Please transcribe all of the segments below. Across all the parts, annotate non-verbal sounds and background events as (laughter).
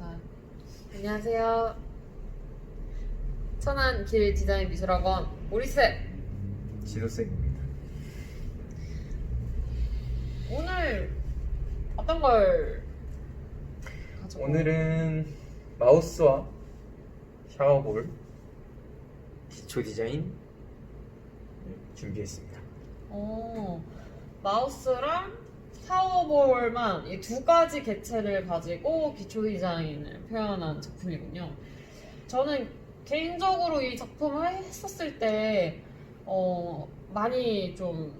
자, 안녕하세요. 천안 길 디자인 미술학원 오리쌤. 진호쌤입니다. 오늘 어떤 걸 가지고 오늘은 마우스와 샤워볼 기초 디자인 준비했습니다. 어, 마우스랑 샤워볼만 이 두 가지 개체를 가지고 기초 디자인을 표현한 작품이군요. 저는 개인적으로 이 작품을 했었을 때 어, 많이 좀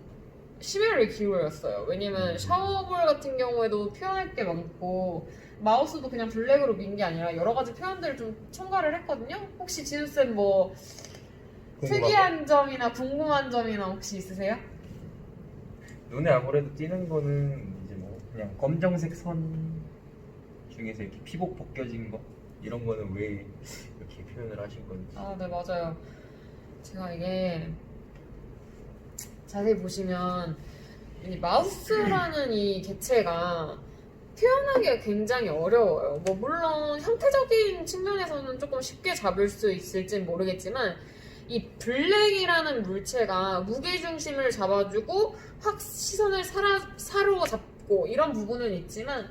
심혈을 기울였어요. 왜냐면 샤워볼 같은 경우에도 표현할 게 많고 마우스도 그냥 블랙으로 민 게 아니라 여러 가지 표현들을 좀 첨가를 했거든요. 혹시 진우쌤 뭐 궁금한 특이한 점이나 궁금한 점이나 혹시 있으세요? 눈에 아무래도 띄는 거는 이제 뭐 그냥 검정색 선 중에서 이렇게 피복 벗겨진 거 이런 거는 왜 이렇게 표현을 하신 건지. 아, 네, 맞아요. 제가 이게 자세히 보시면 이 마우스라는 이 개체가 표현하기가 굉장히 어려워요. 뭐 물론 형태적인 측면에서는 조금 쉽게 잡을 수 있을진 모르겠지만 이 블랙이라는 물체가 무게 중심을 잡아주고 확 시선을 사라, 사로잡고 이런 부분은 있지만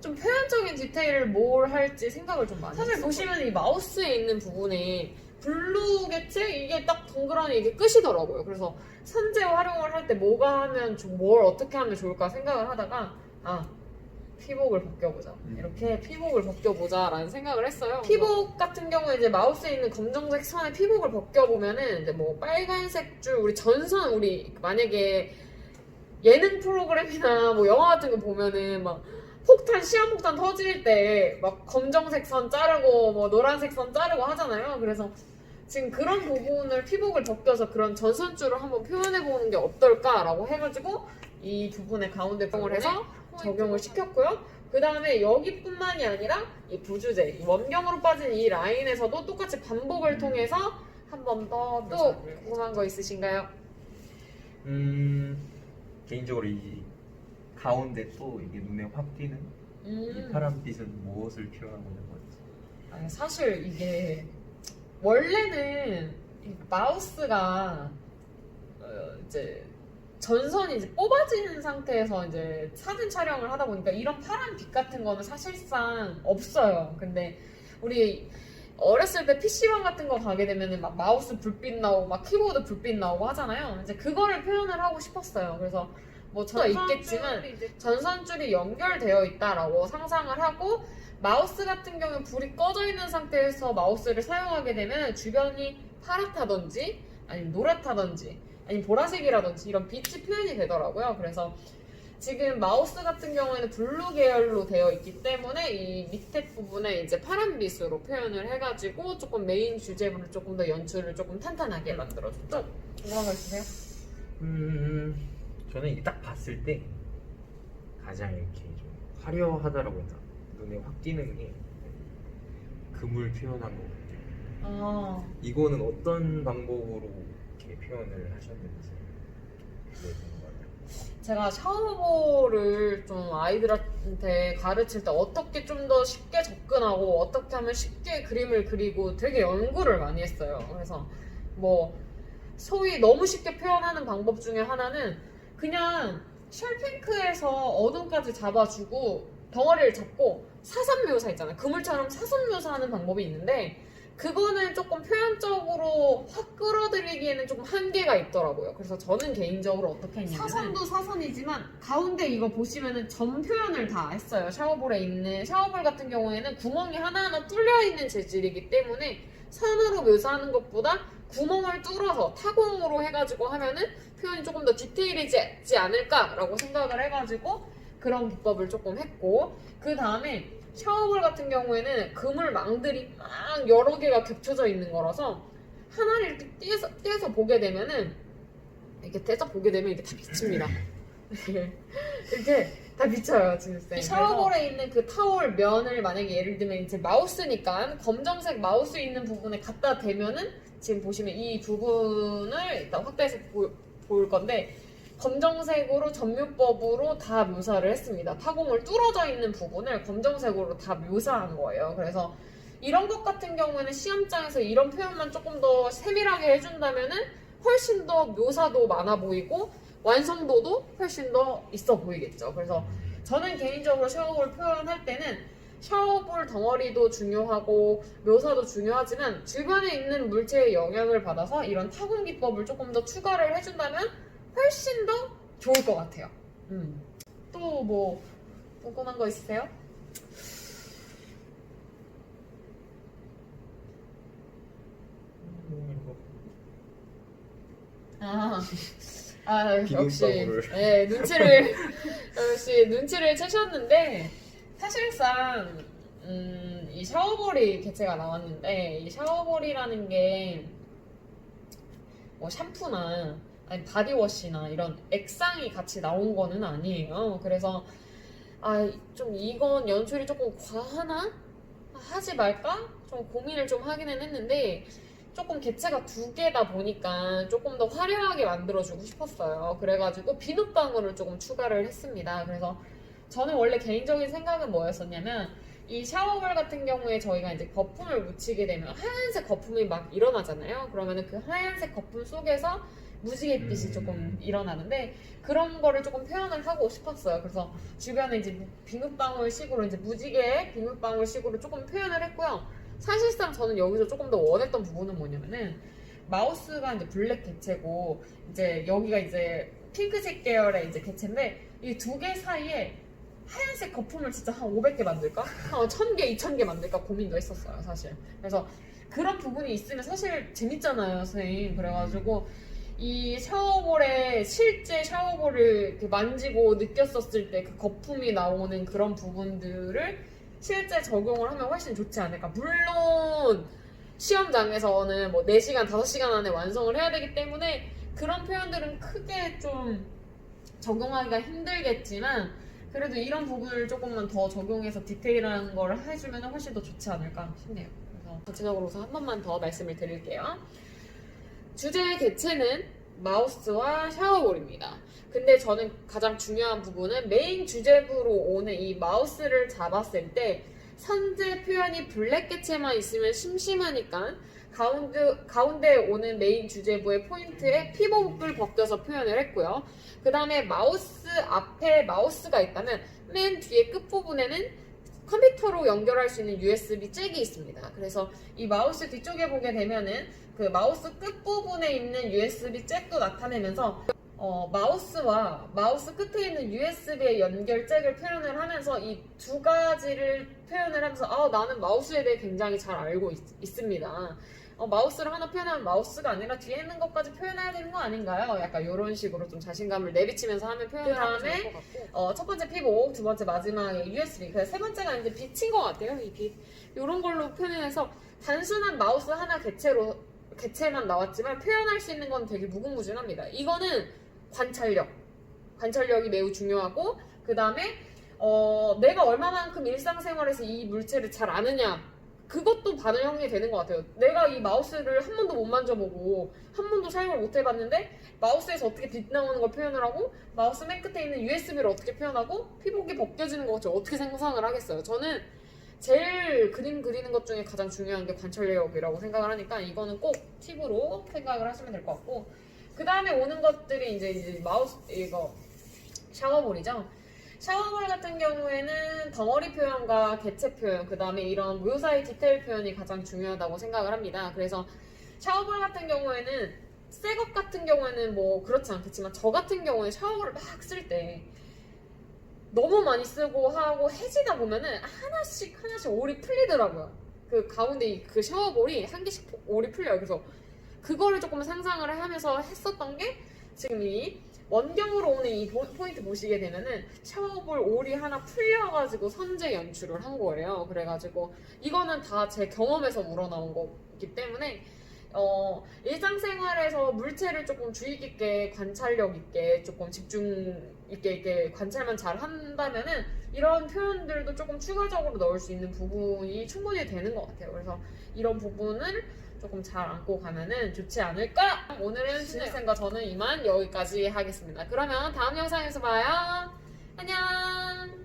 좀 표현적인 디테일을 뭘 할지 생각을 좀 많이 사실 보시면 이 마우스에 있는 부분에 블루 개체 이게 딱 동그라미 이게 끝이더라고요. 그래서 선재 활용을 할 때 뭐가 하면 좀 뭘 어떻게 하면 좋을까 생각을 하다가 아 피복을 벗겨보자 음. 이렇게 피복을 벗겨보자라는 생각을 했어요. 피복 같은 경우에 이제 마우스에 있는 검정색 선에 피복을 벗겨보면은 이제 뭐 빨간색 줄 우리 전선 우리 만약에 예능 프로그램이나 뭐 영화 같은 거 보면은 막 폭탄 시한폭탄 터질 때 막 검정색 선 자르고 뭐 노란색 선 자르고 하잖아요. 그래서 지금 그런 부분을 피복을 벗겨서 그런 전선줄을 한번 표현해 보는 게 어떨까라고 해가지고 이 부분에 가운데 뽕을 해서 적용을 시켰고요. 그 다음에 여기뿐만이 아니라 이 부주제, 이 원경으로 빠진 이 라인에서도 똑같이 반복을 통해서 한 번 더 또 궁금한 거 있으신가요? 음 개인적으로 이 가운데 또 이게 눈에 확 띄는 이 음. 파란빛은 무엇을 표현하고 있는 건지. 아니, 사실 이게 원래는 이 마우스가 어, 이제 전선이 이제 뽑아지는 상태에서 이제 사진 촬영을 하다 보니까 이런 파란 빛 같은 거는 사실상 없어요. 근데 우리 어렸을 때 PC방 같은 거 가게 되면은 막 마우스 불빛 나오고 막 키보드 불빛 나오고 하잖아요. 이제 그거를 표현을 하고 싶었어요. 그래서 뭐 저도 있겠지만 전선줄이 연결되어 있다라고 상상을 하고 마우스 같은 경우는 불이 꺼져 있는 상태에서 마우스를 사용하게 되면 주변이 파랗다든지 아니면 노랗다든지 아니면 보라색이라든지 이런 빛이 표현이 되더라고요. 그래서 지금 마우스 같은 경우에는 블루 계열로 되어 있기 때문에 이 밑에 부분에 이제 파란 빛으로 표현을 해가지고 조금 메인 주제물을 조금 더 연출을 조금 탄탄하게 만들어줬죠. 거 있으세요? 음, 저는 이게 딱 봤을 때 가장 이렇게 좀 화려하다라고 했나 눈에 확 띄는 게 금을 표현한 거거든요. 아, 이거는 어떤 방법으로 이렇게 표현을 하셨는지. 제가 샤워볼을 좀 아이들한테 가르칠 때 어떻게 좀 더 쉽게 접근하고 어떻게 하면 쉽게 그림을 그리고 되게 연구를 많이 했어요. 그래서 뭐 소위 너무 쉽게 표현하는 방법 중에 하나는 그냥 쉘핑크에서 어둠까지 잡아주고 덩어리를 잡고 사선 묘사 있잖아요. 그물처럼 사선 묘사하는 방법이 있는데 그거는 조금 표현적으로 확 끌어들이기에는 조금 한계가 있더라고요. 그래서 저는 개인적으로 어떻게 했냐면 사선도 사선이지만 가운데 이거 보시면은 점 표현을 다 했어요. 샤워볼에 있는 샤워볼 같은 경우에는 구멍이 하나하나 뚫려 있는 재질이기 때문에 선으로 묘사하는 것보다 구멍을 뚫어서 타공으로 해가지고 하면은 표현이 조금 더 디테일이지 않을까라고 생각을 해가지고 그런 기법을 조금 했고 그 다음에 샤워볼 같은 경우에는 그물 망들이 막 여러 개가 겹쳐져 있는 거라서 하나를 이렇게 떼서, 떼서 보게 되면은 이렇게 떼서 보게 되면 이게 다 비칩니다. (laughs) 이렇게 다 비쳐요, 진짜. 샤워볼에 있는 그 타월 면을 만약에 예를 들면 이제 마우스니까 검정색 마우스 있는 부분에 갖다 대면은 지금 보시면 이 부분을 일단 확대해서 보, 볼 건데 검정색으로 전묘법으로 다 묘사를 했습니다. 타공을 뚫어져 있는 부분을 검정색으로 다 묘사한 거예요. 그래서 이런 것 같은 경우에는 시험장에서 이런 표현만 조금 더 세밀하게 해준다면은 훨씬 더 묘사도 많아 보이고 완성도도 훨씬 더 있어 보이겠죠. 그래서 저는 개인적으로 샤워볼 표현할 때는 샤워볼 덩어리도 중요하고 묘사도 중요하지만 주변에 있는 물체의 영향을 받아서 이런 타공 기법을 조금 더 추가를 해준다면 훨씬 더 좋을 것 같아요. 음. 또 뭐 궁금한 거 있으세요? 음, 아, 아 역시. 네, 눈치를 (laughs) 역시 눈치를 채셨는데 사실상 음, 이 샤워볼이 개체가 나왔는데 이 샤워볼이라는 게 뭐 샴푸나 아니 바디워시나 이런 액상이 같이 나온 거는 아니에요. 그래서 아 좀 이건 연출이 조금 과하나 하지 말까 좀 고민을 좀 하기는 했는데 조금 개체가 두 개다 보니까 조금 더 화려하게 만들어주고 싶었어요. 그래가지고 비눗방울을 조금 추가를 했습니다. 그래서 저는 원래 개인적인 생각은 뭐였었냐면 이 샤워볼 같은 경우에 저희가 이제 거품을 묻히게 되면 하얀색 거품이 막 일어나잖아요. 그러면은 그 하얀색 거품 속에서 무지갯빛이 음. 조금 일어나는데 그런 거를 조금 표현을 하고 싶었어요. 그래서 주변에 이제 비눗방울 식으로 이제 무지개 비눗방울 식으로 조금 표현을 했고요. 사실상 저는 여기서 조금 더 원했던 부분은 뭐냐면은 마우스가 이제 블랙 개체고 이제 여기가 이제 핑크색 계열의 이제 개체인데 이 두 개 사이에 하얀색 거품을 진짜 한 500개 만들까? 한 1000개, 2000개 만들까 고민도 했었어요, 사실. 그래서 그런 부분이 있으면 사실 재밌잖아요, 선생님. 그래가지고 이 샤워볼에 실제 샤워볼을 만지고 느꼈었을 때 그 거품이 나오는 그런 부분들을 실제 적용을 하면 훨씬 좋지 않을까. 물론 시험장에서는 뭐 4시간, 5시간 안에 완성을 해야 되기 때문에 그런 표현들은 크게 좀 적용하기가 힘들겠지만 그래도 이런 부분을 조금만 더 적용해서 디테일한 걸 해주면 훨씬 더 좋지 않을까 싶네요. 그래서 전체적으로 우선 한 번만 더 말씀을 드릴게요. 주제의 개체는 마우스와 샤워볼입니다. 근데 저는 가장 중요한 부분은 메인 주제부로 오는 이 마우스를 잡았을 때 선제 표현이 블랙 개체만 있으면 심심하니까 가운데, 가운데 오는 메인 주제부의 포인트에 피복을 벗겨서 표현을 했고요. 그 다음에 마우스 앞에 마우스가 있다면 맨 뒤에 끝부분에는 컴퓨터로 연결할 수 있는 USB 잭이 있습니다. 그래서 이 마우스 뒤쪽에 보게 되면은 그 마우스 끝부분에 있는 USB 잭도 나타내면서 어, 마우스와 마우스 끝에 있는 USB의 연결 잭을 표현을 하면서 이 두 가지를 표현을 하면서 아, 나는 마우스에 대해 굉장히 잘 알고 있, 습니다 어, 마우스를 하나 표현하면 마우스가 아니라 뒤에 있는 것까지 표현해야 되는 거 아닌가요? 약간 이런 식으로 좀 자신감을 내비치면서 하면 표현을 하면 어, 첫 번째 피복, 두 번째 마지막에 USB, 그래서 세 번째가 이제 빛인 것 같아요. 이 빛. 이런 걸로 표현해서 단순한 마우스 하나 개체로 개체만 나왔지만 표현할 수 있는 건 되게 무궁무진합니다. 이거는 관찰력, 관찰력이 매우 중요하고 그 다음에 어, 내가 얼마만큼 일상생활에서 이 물체를 잘 아느냐 그것도 반영이 되는 것 같아요. 내가 이 마우스를 한 번도 못 만져보고 한 번도 사용을 못 해봤는데 마우스에서 어떻게 빛 나오는 걸 표현을 하고 마우스 맨 끝에 있는 USB를 어떻게 표현하고 피복이 벗겨지는 것 어떻게 상상을 하겠어요. 저는 제일 그림 그리는 것 중에 가장 중요한 게 관찰력이라고 생각을 하니까 이거는 꼭 팁으로 생각을 하시면 될 것 같고 그 다음에 오는 것들이 이제, 이제 마우스 이거 샤워볼이죠. 샤워볼 같은 경우에는 덩어리 표현과 개체 표현, 그 다음에 이런 묘사의 디테일 표현이 가장 중요하다고 생각을 합니다. 그래서 샤워볼 같은 경우에는 새 것 같은 경우에는 뭐 그렇지 않겠지만 저 같은 경우에 샤워볼을 막 쓸 때 너무 많이 쓰고 하고 해지다 보면은 하나씩 하나씩 올이 풀리더라고요. 그 가운데 이그 샤워볼이 한 개씩 올이 풀려요. 그래서 그거를 조금 상상을 하면서 했었던 게 지금 이 원경으로 오는 이 보- 포인트 보시게 되면은 샤워볼 올이 하나 풀려가지고 선제 연출을 한 거예요. 그래가지고 이거는 다 제 경험에서 우러나온 거기 때문에 어, 일상생활에서 물체를 조금 주의 깊게 관찰력 있게 조금 집중 있게 있게 관찰만 잘 한다면은 이런 표현들도 조금 추가적으로 넣을 수 있는 부분이 충분히 되는 것 같아요. 그래서 이런 부분을 조금 잘 안고 가면은 좋지 않을까? 오늘은 신일쌤과 저는 이만 여기까지 하겠습니다. 그러면 다음 영상에서 봐요. 안녕!